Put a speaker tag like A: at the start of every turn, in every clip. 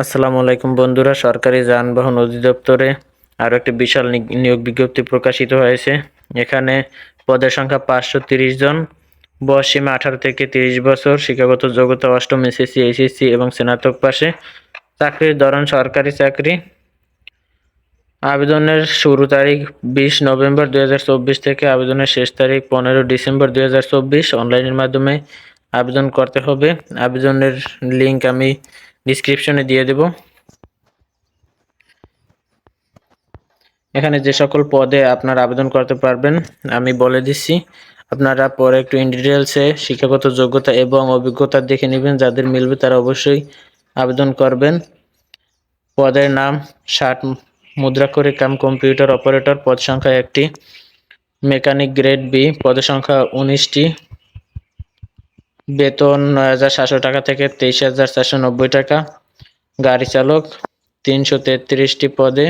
A: আসসালামু আলাইকুম বন্ধুরা, সরকারি যানবাহন অধিদপ্তরে আরও একটি বিশাল নিয়োগ বিজ্ঞপ্তি প্রকাশিত হয়েছে। এখানে পদের সংখ্যা পাঁচশো তিরিশ জন, বয়স সীমা আঠারো থেকে তিরিশ বছর, শিক্ষাগত যোগ্যতা অষ্টম এসএসসি এসএসসি এবং স্নাতক পাশে। চাকরির ধরন সরকারি চাকরি। আবেদনের শুরু তারিখ বিশ নভেম্বর দুই হাজার চব্বিশ থেকে, আবেদনের শেষ তারিখ পনেরো ডিসেম্বর দুই হাজার চব্বিশ। অনলাইনের মাধ্যমে আবেদন করতে হবে। আবেদনের লিঙ্ক আমি ডিসক্রিপশনে দিয়ে দেব। এখানে যে সকল পদে আপনারা আবেদন করতে পারবেন, আমি বলে দিচ্ছি, আপনারা পরে একটু ইন ডিটেলসে শিক্ষাগত যোগ্যতা এবং অভিজ্ঞতা দেখে নেবেন, যাদের মিলবে তারা অবশ্যই আবেদন করবেন। পদের নাম, ষাট মুদ্রা করে কাম কম্পিউটার অপারেটর পদ সংখ্যা একটি মেকানিক গ্রেড বি পদের সংখ্যা উনিশটি বেতন নয় হাজার সাতশো টাকা থেকে তেইশ হাজার চারশো নব্বই টাকা। গাড়ি চালক তিনশো তেত্রিশটি পদে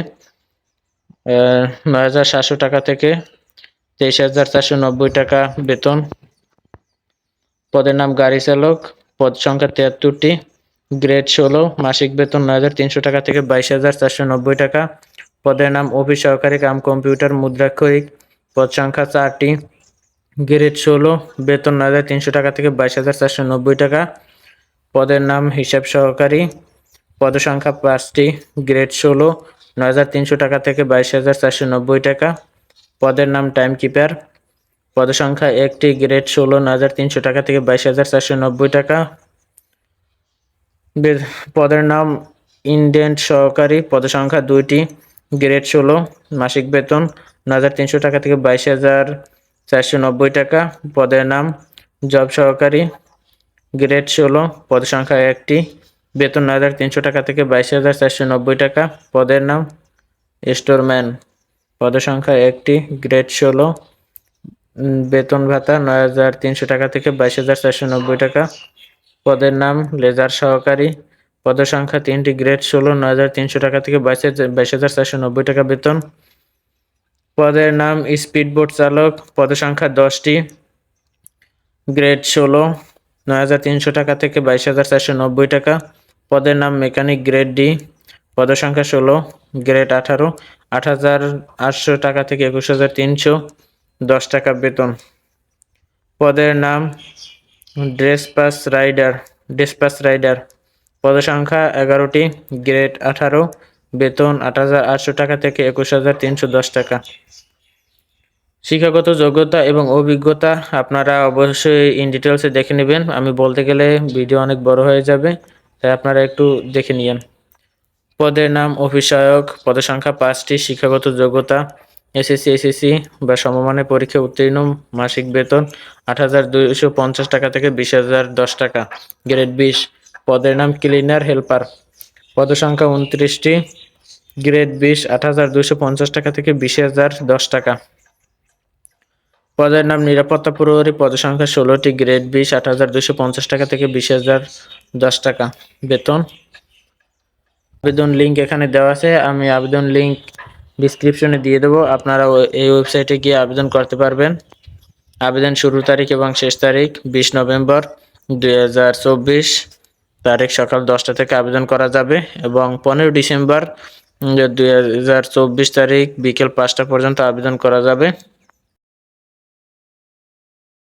A: নয় হাজার সাতশো টাকা থেকে তেইশ হাজার চারশো নব্বই টাকা বেতন। পদের নাম গাড়ি চালক, পদ সংখ্যা তিয়াত্তরটি গ্রেড ষোলো, মাসিক বেতন নয় হাজার তিনশো টাকা থেকে বাইশ হাজার চারশো নব্বই টাকা। পদের নাম অফিস সহকারী কাম কম্পিউটার মুদ্রাক্ষরিক, পদ সংখ্যা চারটি। গ্রেড ষোলো, বেতন নয় হাজার তিনশো টাকা থেকে বাইশ হাজার চারশো নব্বই টাকা। পদের নাম হিসাব সহকারী। পদসংখ্যা পাঁচটি, গ্রেড ষোলো, নয় হাজার তিনশো টাকা থেকে বাইশ হাজার চারশো নব্বই টাকা। পদের নাম টাইম কিপার। পদসংখ্যা একটি, গ্রেড ষোলো, নয় হাজার তিনশো টাকা থেকে বাইশ হাজার চারশো নব্বই টাকা। পদের নাম ইন্ডেন্ট সহকারী। পদসংখ্যা দুইটি, গ্রেড ষোলো, মাসিক বেতন, নয় হাজার তিনশো টাকা থেকে বাইশ হাজার চারশো নব্বই টাকা। পদের নাম জব সহকারী। গ্রেড ষোলো। পদ সংখ্যা একটি। বেতন নয় হাজার তিনশো টাকা থেকে বাইশ হাজার চারশো নব্বই টাকা। পদের নাম স্টোরম্যান। পদ সংখ্যা একটি। গ্রেড ষোলো। বেতন ভাতা নয় হাজার তিনশো টাকা থেকে বাইশ হাজার চারশো নব্বই টাকা। পদের নাম লেজার সহকারী। পদ সংখ্যা তিনটি। গ্রেড ষোলো। নয় হাজার তিনশো টাকা থেকে বাইশ হাজার বাইশ হাজার চারশো নব্বই টাকা বেতন। পদের নাম স্পিডবোট চালক, পদ সংখ্যা দশটি, গ্রেড ষোলো, নয় হাজার তিনশো টাকা থেকে বাইশ হাজার চারশো নব্বই টাকা। পদের নাম মেকানিক গ্রেড ডি, পদ সংখ্যা ষোলো, গ্রেড আঠারো, আট হাজার আটশো টাকা থেকে একুশ হাজার তিনশো দশ টাকা বেতন। পদের নাম dispatch rider dispatch rider. পদ সংখ্যা এগারোটি, গ্রেড আঠারো বেতন আট হাজার আটশো টাকা থেকে একুশ হাজার তিনশো দশ টাকা। শিক্ষাগত যোগ্যতা এবং অভিজ্ঞতা আপনারা অবশ্যই ইন ডিটেলসে দেখে নেবেন। আমি বলতে গেলে ভিডিও অনেক বড় হয়ে যাবে, তাই আপনারা একটু দেখে নিয়েন। পদের নাম, অফিসায়ক পদের সংখ্যা পাঁচটি, শিক্ষাগত যোগ্যতা, এসএসসি এসএসসি বা সমমানের পরীক্ষা উত্তীর্ণ, মাসিক বেতন আট হাজার দুইশো পঞ্চাশ টাকা থেকে বিশ হাজার দশ টাকা। গ্রেড বিশ, পদের নাম, ক্লিনার, হেল্পার। পদ সংখ্যা উনত্রিশটি, গ্রেড বিশ আট হাজার দুইশো পঞ্চাশ টাকা থেকে বিশ হাজার দশ টাকা। পদের নাম নিরাপত্তা প্রহরী পদ সংখ্যা ষোলোটি, গ্রেড বিশ আট হাজার দুশো পঞ্চাশ টাকা থেকে বিশ হাজার দশ টাকা। বেতন? আবেদন লিঙ্ক এখানে দেওয়া আছে, আমি আবেদন লিঙ্ক ডিসক্রিপশনে দিয়ে দেবো, আপনারা এই ওয়েবসাইটে গিয়ে আবেদন করতে পারবেন। আবেদন শুরু তারিখ এবং শেষ তারিখ বিশ নভেম্বর দুই হাজার চব্বিশ। তারিখ সকাল দশটা থেকে আবেদন করা যাবে এবং পনেরো ডিসেম্বর দুই হাজার চব্বিশ তারিখ বিকেল পাঁচটা পর্যন্ত আবেদন করা যাবে।